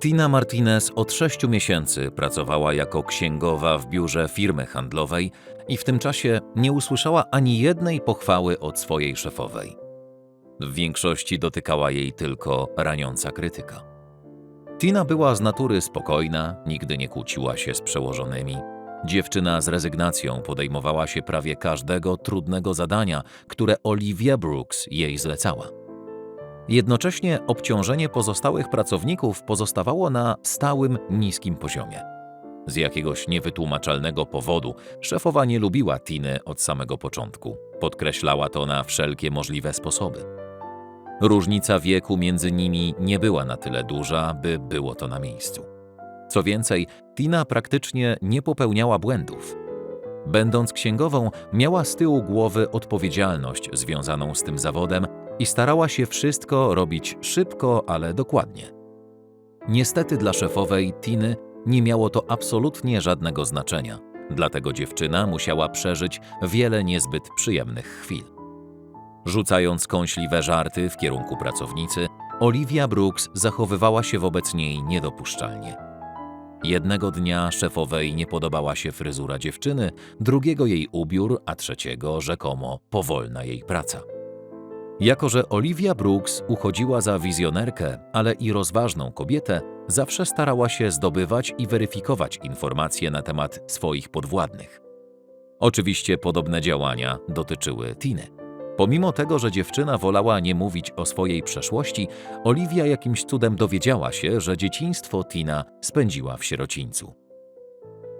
Tina Martinez od sześciu miesięcy pracowała jako księgowa w biurze firmy handlowej i w tym czasie nie usłyszała ani jednej pochwały od swojej szefowej. W większości dotykała jej tylko raniąca krytyka. Tina była z natury spokojna, nigdy nie kłóciła się z przełożonymi. Dziewczyna z rezygnacją podejmowała się prawie każdego trudnego zadania, które Olivia Brooks jej zlecała. Jednocześnie obciążenie pozostałych pracowników pozostawało na stałym, niskim poziomie. Z jakiegoś niewytłumaczalnego powodu szefowa nie lubiła Tiny od samego początku. Podkreślała to na wszelkie możliwe sposoby. Różnica wieku między nimi nie była na tyle duża, by było to na miejscu. Co więcej, Tina praktycznie nie popełniała błędów. Będąc księgową, miała z tyłu głowy odpowiedzialność związaną z tym zawodem i starała się wszystko robić szybko, ale dokładnie. Niestety dla szefowej Tiny nie miało to absolutnie żadnego znaczenia, dlatego dziewczyna musiała przeżyć wiele niezbyt przyjemnych chwil. Rzucając kąśliwe żarty w kierunku pracownicy, Olivia Brooks zachowywała się wobec niej niedopuszczalnie. Jednego dnia szefowej nie podobała się fryzura dziewczyny, drugiego jej ubiór, a trzeciego rzekomo powolna jej praca. Jako, że Olivia Brooks uchodziła za wizjonerkę, ale i rozważną kobietę, zawsze starała się zdobywać i weryfikować informacje na temat swoich podwładnych. Oczywiście podobne działania dotyczyły Tiny. Pomimo tego, że dziewczyna wolała nie mówić o swojej przeszłości, Olivia jakimś cudem dowiedziała się, że dzieciństwo Tina spędziła w sierocińcu.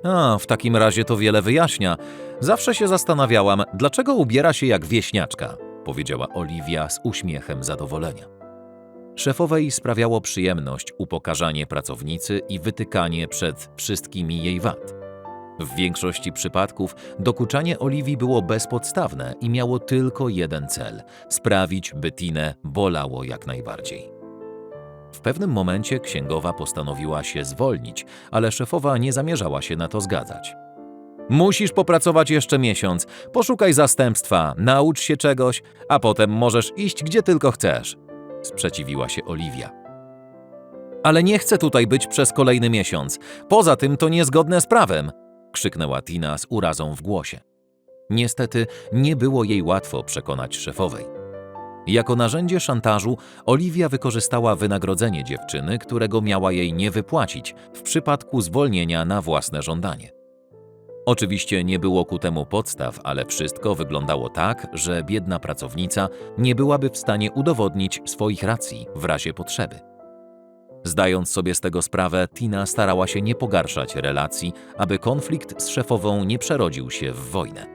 A, w takim razie to wiele wyjaśnia. Zawsze się zastanawiałam, dlaczego ubiera się jak wieśniaczka, powiedziała Olivia z uśmiechem zadowolenia. Szefowej sprawiało przyjemność upokarzanie pracownicy i wytykanie przed wszystkimi jej wad. W większości przypadków dokuczanie Oliwii było bezpodstawne i miało tylko jeden cel sprawić, by Tinę bolało jak najbardziej. W pewnym momencie księgowa postanowiła się zwolnić, ale szefowa nie zamierzała się na to zgadzać. Musisz popracować jeszcze miesiąc, poszukaj zastępstwa, naucz się czegoś, a potem możesz iść gdzie tylko chcesz. Sprzeciwiła się Oliwia. Ale nie chcę tutaj być przez kolejny miesiąc. Poza tym to niezgodne z prawem, krzyknęła Tina z urazą w głosie. Niestety nie było jej łatwo przekonać szefowej. Jako narzędzie szantażu Oliwia wykorzystała wynagrodzenie dziewczyny, którego miała jej nie wypłacić w przypadku zwolnienia na własne żądanie. Oczywiście nie było ku temu podstaw, ale wszystko wyglądało tak, że biedna pracownica nie byłaby w stanie udowodnić swoich racji w razie potrzeby. Zdając sobie z tego sprawę, Tina starała się nie pogarszać relacji, aby konflikt z szefową nie przerodził się w wojnę.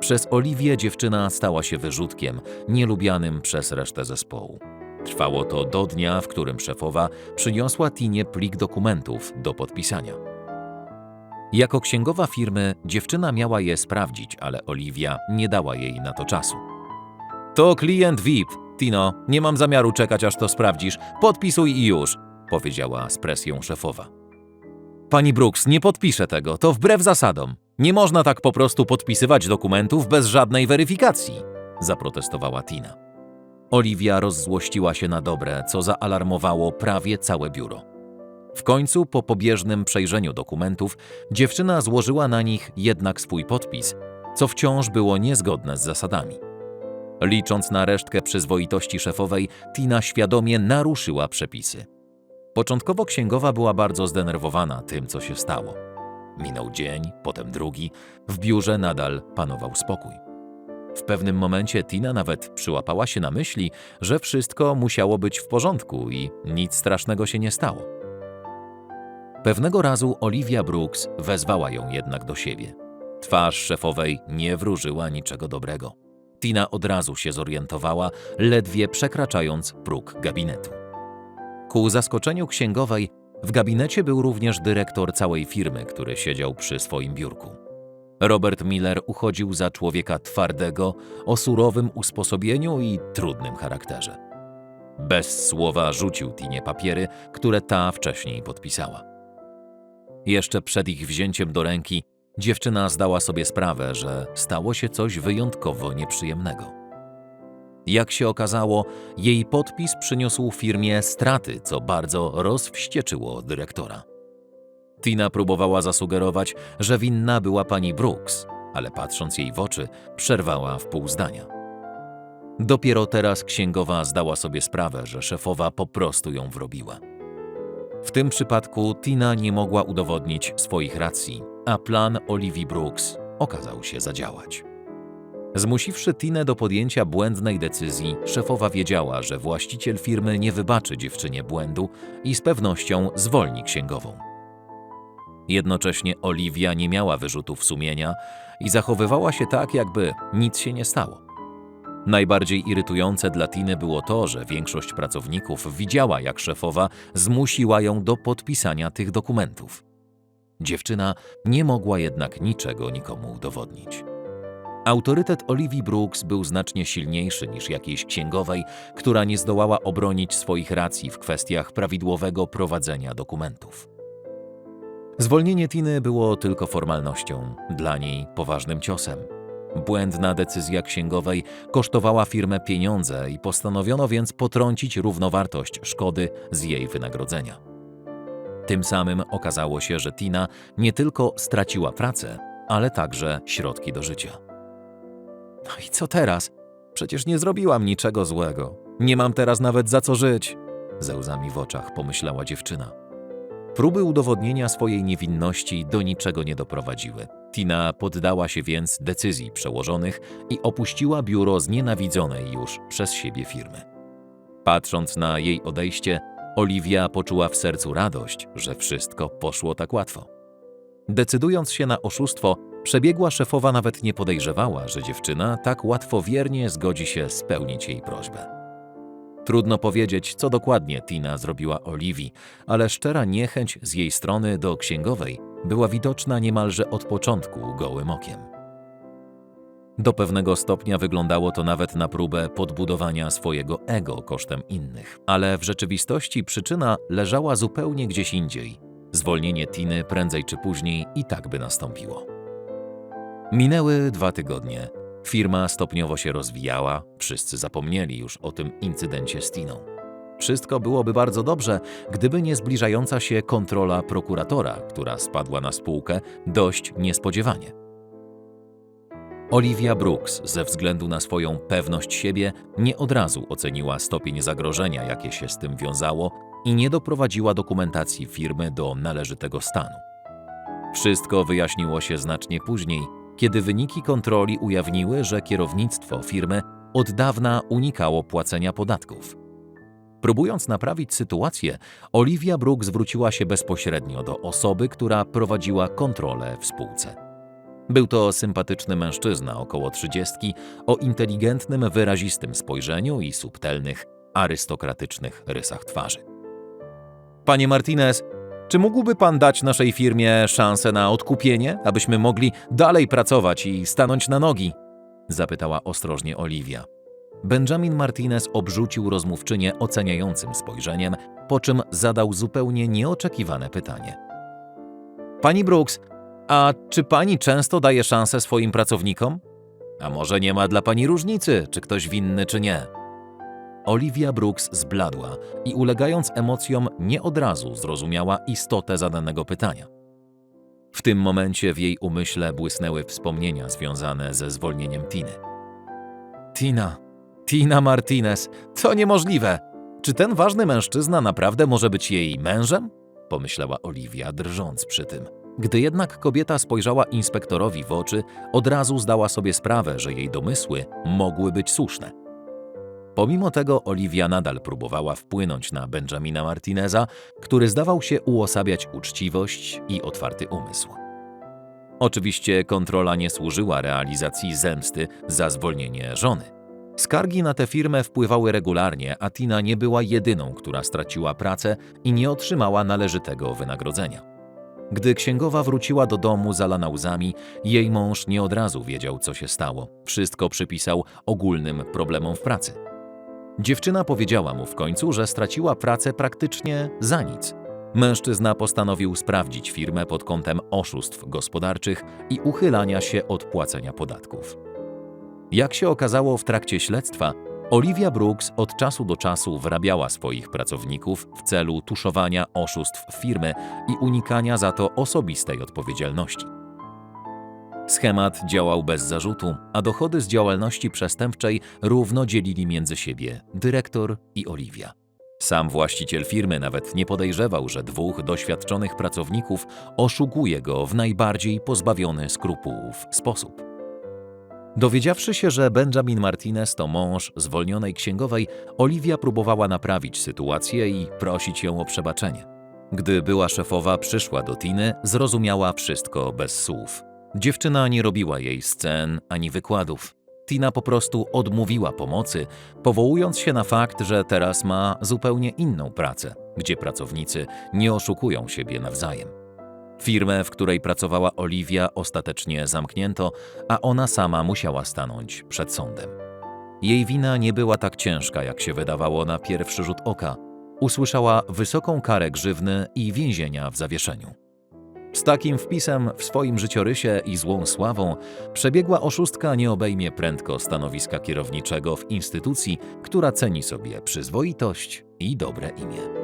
Przez Oliwię dziewczyna stała się wyrzutkiem, nielubianym przez resztę zespołu. Trwało to do dnia, w którym szefowa przyniosła Tinie plik dokumentów do podpisania. Jako księgowa firmy dziewczyna miała je sprawdzić, ale Oliwia nie dała jej na to czasu. To klient VIP. Tino, nie mam zamiaru czekać, aż to sprawdzisz. Podpisuj i już, powiedziała z presją szefowa. Pani Brooks, nie podpiszę tego, to wbrew zasadom. Nie można tak po prostu podpisywać dokumentów bez żadnej weryfikacji, zaprotestowała Tina. Oliwia rozzłościła się na dobre, co zaalarmowało prawie całe biuro. W końcu, po pobieżnym przejrzeniu dokumentów, dziewczyna złożyła na nich jednak swój podpis, co wciąż było niezgodne z zasadami. Licząc na resztkę przyzwoitości szefowej, Tina świadomie naruszyła przepisy. Początkowo księgowa była bardzo zdenerwowana tym, co się stało. Minął dzień, potem drugi, w biurze nadal panował spokój. W pewnym momencie Tina nawet przyłapała się na myśli, że wszystko musiało być w porządku i nic strasznego się nie stało. Pewnego razu Olivia Brooks wezwała ją jednak do siebie. Twarz szefowej nie wróżyła niczego dobrego. Tina od razu się zorientowała, ledwie przekraczając próg gabinetu. Ku zaskoczeniu księgowej, w gabinecie był również dyrektor całej firmy, który siedział przy swoim biurku. Robert Miller uchodził za człowieka twardego, o surowym usposobieniu i trudnym charakterze. Bez słowa rzucił Tinie papiery, które ta wcześniej podpisała. Jeszcze przed ich wzięciem do ręki, dziewczyna zdała sobie sprawę, że stało się coś wyjątkowo nieprzyjemnego. Jak się okazało, jej podpis przyniósł firmie straty, co bardzo rozwścieczyło dyrektora. Tina próbowała zasugerować, że winna była pani Brooks, ale patrząc jej w oczy, przerwała w pół zdania. Dopiero teraz księgowa zdała sobie sprawę, że szefowa po prostu ją wrobiła. W tym przypadku Tina nie mogła udowodnić swoich racji, a plan Olivii Brooks okazał się zadziałać. Zmusiwszy Tinę do podjęcia błędnej decyzji, szefowa wiedziała, że właściciel firmy nie wybaczy dziewczynie błędu i z pewnością zwolni księgową. Jednocześnie Oliwia nie miała wyrzutów sumienia i zachowywała się tak, jakby nic się nie stało. Najbardziej irytujące dla Tiny było to, że większość pracowników widziała, jak szefowa zmusiła ją do podpisania tych dokumentów. Dziewczyna nie mogła jednak niczego nikomu udowodnić. Autorytet Olivii Brooks był znacznie silniejszy niż jakiejś księgowej, która nie zdołała obronić swoich racji w kwestiach prawidłowego prowadzenia dokumentów. Zwolnienie Tiny było tylko formalnością, dla niej poważnym ciosem. Błędna decyzja księgowej kosztowała firmę pieniądze i postanowiono więc potrącić równowartość szkody z jej wynagrodzenia. Tym samym okazało się, że Tina nie tylko straciła pracę, ale także środki do życia. No i co teraz? Przecież nie zrobiłam niczego złego. Nie mam teraz nawet za co żyć. Ze łzami w oczach pomyślała dziewczyna. Próby udowodnienia swojej niewinności do niczego nie doprowadziły. Tina poddała się więc decyzji przełożonych i opuściła biuro znienawidzonej już przez siebie firmy. Patrząc na jej odejście, Oliwia poczuła w sercu radość, że wszystko poszło tak łatwo. Decydując się na oszustwo, przebiegła szefowa nawet nie podejrzewała, że dziewczyna tak łatwowiernie zgodzi się spełnić jej prośbę. Trudno powiedzieć, co dokładnie Tina zrobiła Oliwii, ale szczera niechęć z jej strony do księgowej była widoczna niemalże od początku gołym okiem. Do pewnego stopnia wyglądało to nawet na próbę podbudowania swojego ego kosztem innych, ale w rzeczywistości przyczyna leżała zupełnie gdzieś indziej. Zwolnienie Tiny prędzej czy później i tak by nastąpiło. Minęły dwa tygodnie. Firma stopniowo się rozwijała, wszyscy zapomnieli już o tym incydencie z Tiną. Wszystko byłoby bardzo dobrze, gdyby nie zbliżająca się kontrola prokuratora, która spadła na spółkę dość niespodziewanie. Olivia Brooks, ze względu na swoją pewność siebie, nie od razu oceniła stopień zagrożenia, jakie się z tym wiązało, i nie doprowadziła dokumentacji firmy do należytego stanu. Wszystko wyjaśniło się znacznie później, kiedy wyniki kontroli ujawniły, że kierownictwo firmy od dawna unikało płacenia podatków. Próbując naprawić sytuację, Olivia Brook zwróciła się bezpośrednio do osoby, która prowadziła kontrolę w spółce. Był to sympatyczny mężczyzna około trzydziestki, o inteligentnym, wyrazistym spojrzeniu i subtelnych, arystokratycznych rysach twarzy. Panie Martinez, czy mógłby pan dać naszej firmie szansę na odkupienie, abyśmy mogli dalej pracować i stanąć na nogi? Zapytała ostrożnie Oliwia. Benjamin Martinez obrzucił rozmówczynię oceniającym spojrzeniem, po czym zadał zupełnie nieoczekiwane pytanie. Pani Brooks, a czy pani często daje szansę swoim pracownikom? A może nie ma dla pani różnicy, czy ktoś winny, czy nie? Olivia Brooks zbladła i ulegając emocjom nie od razu zrozumiała istotę zadanego pytania. W tym momencie w jej umyśle błysnęły wspomnienia związane ze zwolnieniem Tiny. Tina, Tina Martinez, to niemożliwe! Czy ten ważny mężczyzna naprawdę może być jej mężem? Pomyślała Olivia, drżąc przy tym. Gdy jednak kobieta spojrzała inspektorowi w oczy, od razu zdała sobie sprawę, że jej domysły mogły być słuszne. Pomimo tego Olivia nadal próbowała wpłynąć na Benjamina Martineza, który zdawał się uosabiać uczciwość i otwarty umysł. Oczywiście kontrola nie służyła realizacji zemsty za zwolnienie żony. Skargi na tę firmę wpływały regularnie, a Tina nie była jedyną, która straciła pracę i nie otrzymała należytego wynagrodzenia. Gdy księgowa wróciła do domu zalana łzami, jej mąż nie od razu wiedział, co się stało. Wszystko przypisał ogólnym problemom w pracy. Dziewczyna powiedziała mu w końcu, że straciła pracę praktycznie za nic. Mężczyzna postanowił sprawdzić firmę pod kątem oszustw gospodarczych i uchylania się od płacenia podatków. Jak się okazało w trakcie śledztwa, Olivia Brooks od czasu do czasu wrabiała swoich pracowników w celu tuszowania oszustw firmy i unikania za to osobistej odpowiedzialności. Schemat działał bez zarzutu, a dochody z działalności przestępczej równo dzielili między siebie dyrektor i Olivia. Sam właściciel firmy nawet nie podejrzewał, że dwóch doświadczonych pracowników oszukuje go w najbardziej pozbawiony skrupułów sposób. Dowiedziawszy się, że Benjamin Martinez to mąż zwolnionej księgowej, Olivia próbowała naprawić sytuację i prosić ją o przebaczenie. Gdy była szefowa przyszła do Tiny, zrozumiała wszystko bez słów. Dziewczyna nie robiła jej scen ani wykładów. Tina po prostu odmówiła pomocy, powołując się na fakt, że teraz ma zupełnie inną pracę, gdzie pracownicy nie oszukują siebie nawzajem. Firmę, w której pracowała Olivia, ostatecznie zamknięto, a ona sama musiała stanąć przed sądem. Jej wina nie była tak ciężka, jak się wydawało na pierwszy rzut oka. Usłyszała wysoką karę grzywny i więzienia w zawieszeniu. Z takim wpisem w swoim życiorysie i złą sławą przebiegła oszustka nie obejmie prędko stanowiska kierowniczego w instytucji, która ceni sobie przyzwoitość i dobre imię.